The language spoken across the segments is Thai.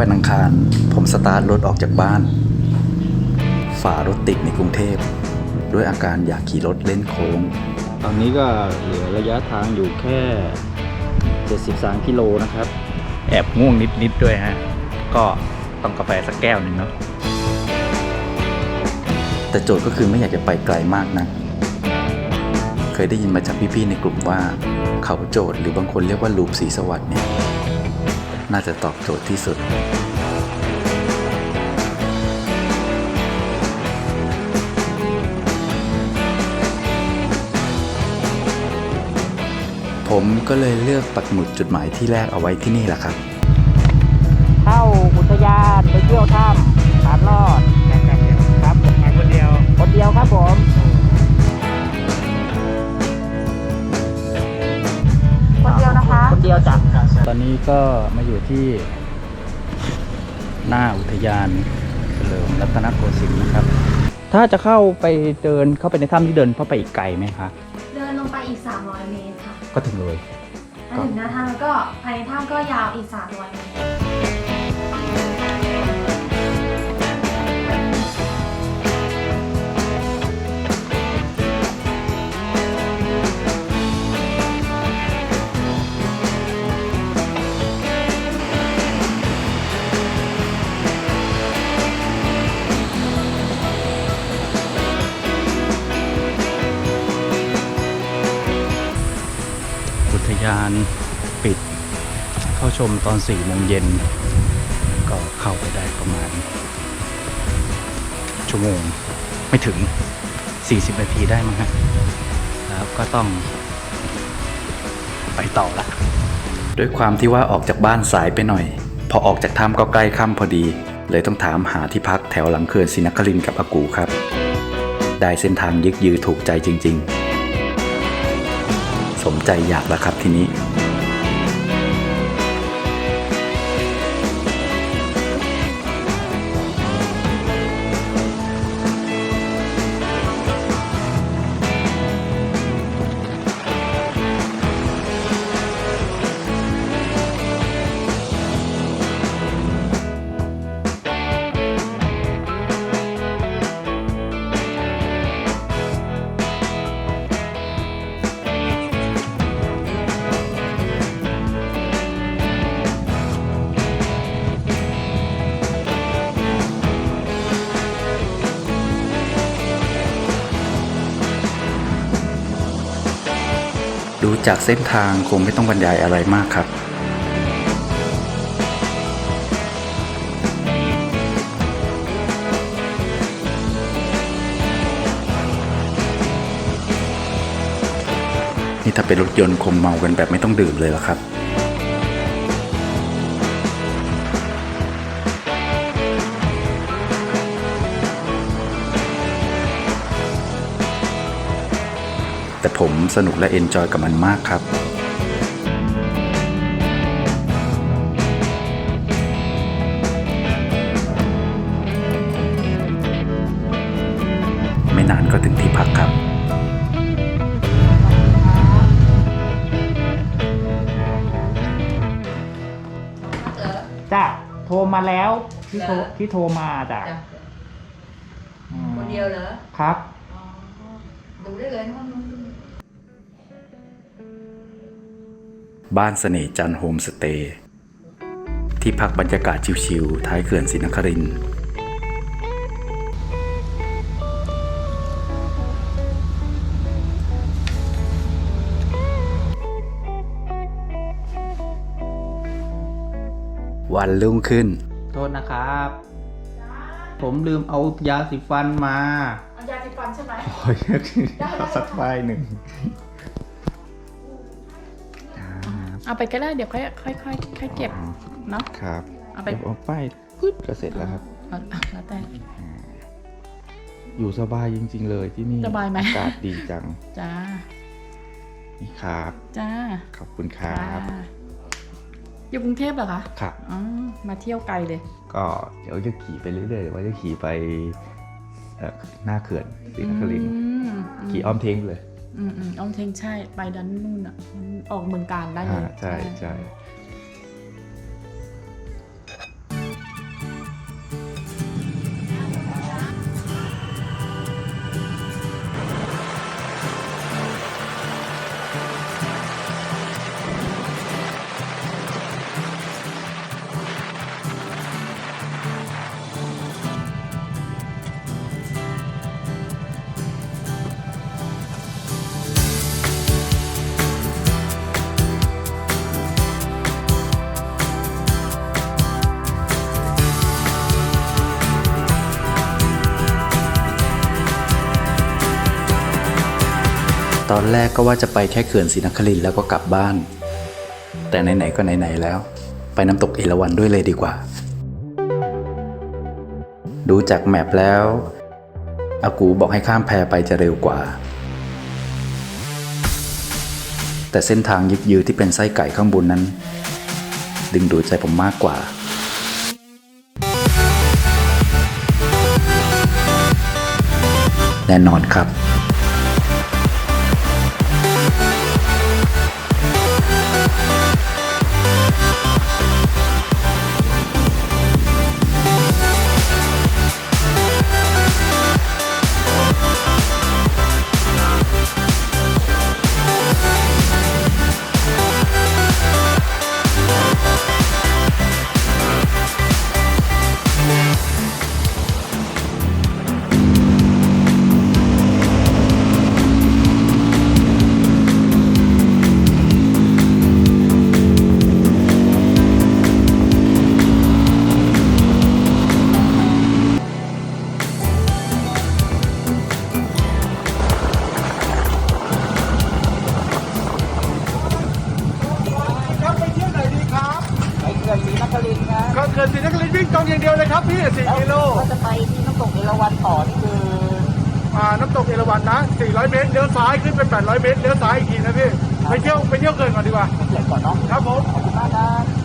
วันอังคาร ผมสตาร์ทรถออกจากบ้าน ฝ่ารถติดในกรุงเทพ ด้วยอาการอยากขี่รถเล่นโค้ง ตอนนี้ก็เหลือระยะทางอยู่แค่ 73 กิโลนะครับ แอบง่วงนิด ๆ ด้วยฮะ ก็ต้องกาแฟสักแก้วหนึ่งเนาะแต่โจทย์ก็คือไม่อยากจะไปไกลมากนะเคยได้ยินมาจากพี่ ๆ ในกลุ่มว่า เขาโจทย์หรือบางคนเรียกว่าลูปสีสวัสด์เนี่ย น่าจะตอบโจทย์ที่สุดผมก็เลยเลือกปักหมุดจุดหมายที่แรกเอาไว้ที่นี่แหละครับ เข้าอุทยานไปเที่ยวถ้ำ ก็มาอยู่ที่หน้าอุทยานเฉลิมรัตนโกสินทร์นะครับ ถ้าจะเข้าไปเดินเข้าไปในถ้ำที่เดินเข้าไปอีกไกลไหมคะ เดินลงไปอีก 300 เมตรค่ะก็ถึงเลย ถ้าถึงหน้าถ้ำแล้วก็ภายในถ้ำก็ยาวอีก 300 เมตร อุทยานปิดเข้าชมตอน4โมงเย็น ก็เข้าไปได้ประมาณ ชั่วโมงไม่ถึง 40 นาทีได้มั้งฮะแล้วก็ต้องไปต่อละ ด้วยความที่ว่าออกจากบ้านสายไปหน่อย พอออกจากถ้ำก็ใกล้ค่ำพอดี เลยต้องถามหาที่พักแถวหลังเขื่อนศรีนครินทร์กับอากูครับ ได้เส้นทางยึกยือถูกใจจริง ๆ สมใจอยากแล้วครับทีนี้ จากเส้นทางคงไม่ต้องบรรยายอะไรมากครับ นี่ถ้าเป็นรถยนต์คงเมากันแบบไม่ต้องดื่มเลยละครับ สนุกและเอนจอยกับมันมากครับไม่นานก็ถึงที่พักครับ จ้ะ โทรมาแล้วที่โทรที่โทรมาจ้ะจ้ะอืมคนเดียวเหรอครับอ๋อดูได้เลยห้องนู้น บ้านเสน่ห์จันทร์โฮมสเตย์ที่พักบรรยากาศชิวๆท้ายเขื่อนศรีนครินทร์วันรุ่งขึ้น โทษนะครับ ผมลืมเอายาสีฟันมา เอายาสีฟันใช่ไหมขอสักใบหนึ่ง เอาไปก็ได้เดี๋ยวค่อยค่อยค่อยค่อยเก็บเนาะครับเอาไปเดี๋ยวเอาป้ายปึ๊ดก็เสร็จแล้วครับเอาอะแล้วแต่อยู่สบายจริง ๆ เลยที่นี่สบายไหมอากาศดีจังจ้านี่ครับจ้าขอบคุณครับจ้าอยู่กรุงเทพเหรอคะครับอ๋อมาเที่ยวไกลเลย ก็เดี๋ยวจะขี่ไปเรื่อยๆเดี๋ยวว่าจะขี่ไปเอ่อหน้าเขื่อนศรีนครินทร์อืมขี่อ้อมเทงเลย อืมอืมอ้อมเทงใช่ไปดันนู่นอะมันออกเมืองการได้เลยอ่าใช่ใช่ อนแรกก็ว่าจะไปแค่เขื่อนศรีนครินแล้วก็กลับบ้าน แต่ไหนๆก็ไหนๆแล้ว ไปน้ำตกเอราวัณด้วยเลยดีกว่า ดูจากแมปแล้ว อากูบอกให้ข้ามแพไปจะเร็วกว่า แต่เส้นทางยึกยือที่เป็นไส้ไก่ข้างบนนั้น ดึงดูดใจผมมากกว่าแน่นอนครับ กเอราวัณนะ 400 เมตรเลี้ยวซ้ายขึ้นเป็น800 เมตรเลี้ยวซ้ายอีกทีนะพี่ ไปเที่ยวไปเที่ยวเกินก่อนดีกว่าเขื่อนก่อนเนาะ ครับผม ขอบคุณมากครับ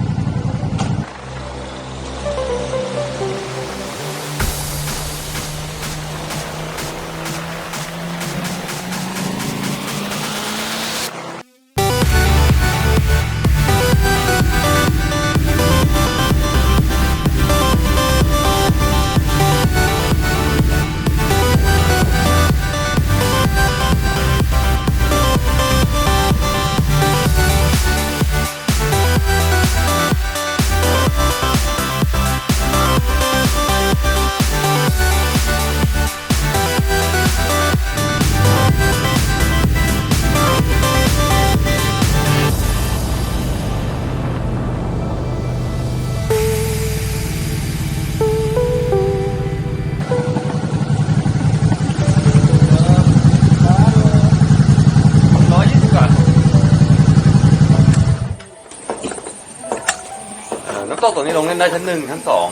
น้ำตกตรงนี้ลงเล่นได้ชั้นหนึ่งชั้นสอง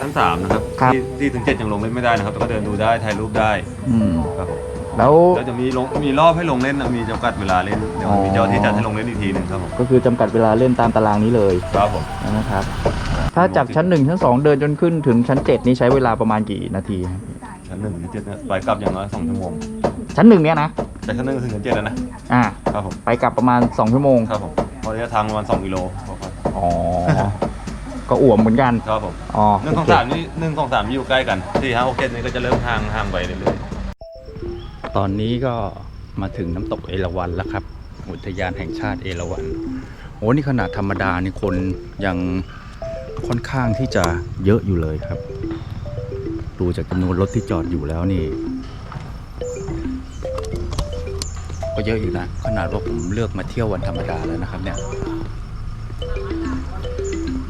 ชั้นสามนะครับครับ ที่ที่ถึงเจ็ดยังลงเล่นไม่ได้นะครับแต่ก็เดินดูได้ถ่ายรูปได้อืมครับผมแล้วแล้วจะมีลงมีรอบให้ลงเล่นนะมีจำกัดเวลาเล่นเดี๋ยวมีเจ้าที่จัดให้ลงเล่นอีกทีหนึ่งครับผมก็คือจำกัดเวลาเล่นตามตารางนี้เลยครับผมนะครับ ถ้าจากชั้นหนึ่งชั้นสองเดินจนขึ้นถึงชั้นเจ็ดนี่ใช้เวลาประมาณกี่นาทีครับชั้นหนึ่งถึงเจ็ดเนี่ยไปกลับอย่างน้อยสองชั่วโมงชั้นหนึ่งเนี่ยนะจากชั้นหนึ่งถึงชั้นเจ็ดแล้วนะอ่า ครับผมไปกลับประมาณสองชั่วโมงครับผมเพราะระยะทางประมาณสองกิโลอ๋อ ก็อ่วมเหมือนกันครับผมอ๋อหนึ่งสองสามนี่หนึ่งสองสามอยู่ใกล้กันสี่ห้าหกเจ็ดนี่ก็จะเริ่มห่างห่างไปเรื่อยๆตอนนี้ก็มาถึงน้ำตกเอราวัณแล้วครับ อุทยานแห่งชาติเอราวัณโอ้นี่ขนาดธรรมดานี่คนยังค่อนข้างที่จะเยอะอยู่เลยครับ ดูจากจำนวนรถที่จอดอยู่แล้วนี่ ก็เยอะอยู่นะ ขนาดว่าผมเลือกมาเที่ยววันธรรมดาแล้วนะครับเนี่ย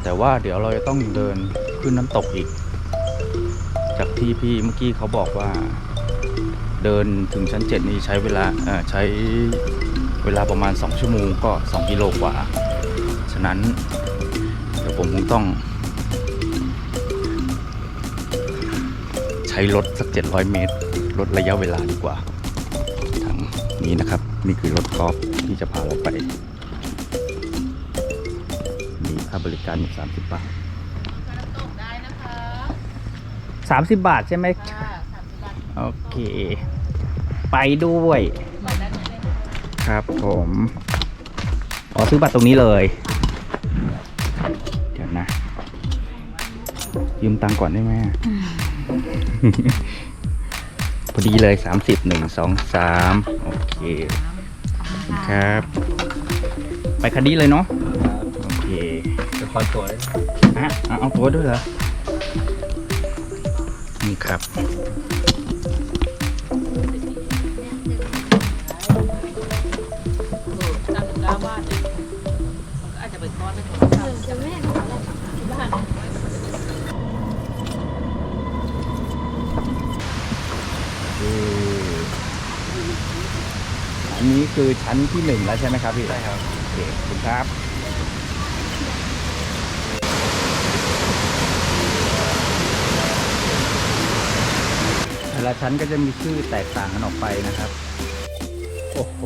แต่ว่าเดี๋ยวเราจะต้องเดินขึ้นน้ำตกอีก จากที่พี่เมื่อกี้เขาบอกว่า เดินถึงชั้น7นี่ใช้เวลาใช้เวลาประมาณ 2 ชั่วโมงก็ 2 กิโลกว่า ฉะนั้น เดี๋ยวผมคงต้อง ใช้รถสัก 700 เมตร ลดระยะเวลาดีกว่าทางนี้นะครับ นี่คือรถกอล์ฟที่จะพาเราไป บริการอยู่30 บาท30 บาทใช่ไหมโอเค ไปด้วยครับผมอ๋อซื้อบัตรตรงนี้เลย เดี๋ยวนะ ยืมตังค์ก่อนได้ไหมพอดีเลยสามสิบหนึ่งสองสามโอเคขอบคุณครับ ไปคันนี้เลยเนาะโอเค จะคอยตัวได้อะเอาเอาตัวด้วยเหรอ นี่ครับโอันนี้คือชั้นที่หนึ่งแล้วใช่ไหมครับพี่ ใช่ครับ โอเคขอบคุณครับ แต่ละชั้นก็จะมีชื่อแตกต่างกันออกไปนะครับ โอ้โห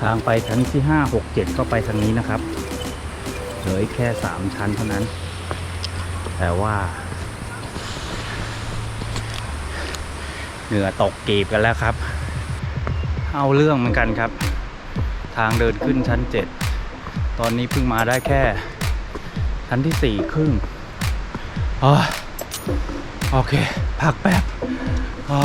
ทางไปชั้นที่ห้าหกเจ็ดก็ไปทางนี้นะครับ เหลือแค่สามชั้นเท่านั้น แต่ว่าเหงื่อตกกีบกันแล้วครับ เอาเรื่องเหมือนกันครับ ทางเดินขึ้นชั้นเจ็ดตอนนี้เพิ่งมาได้แค่ชั้นที่สี่ครึ่ง โอเค พักแป๊บอ๋อ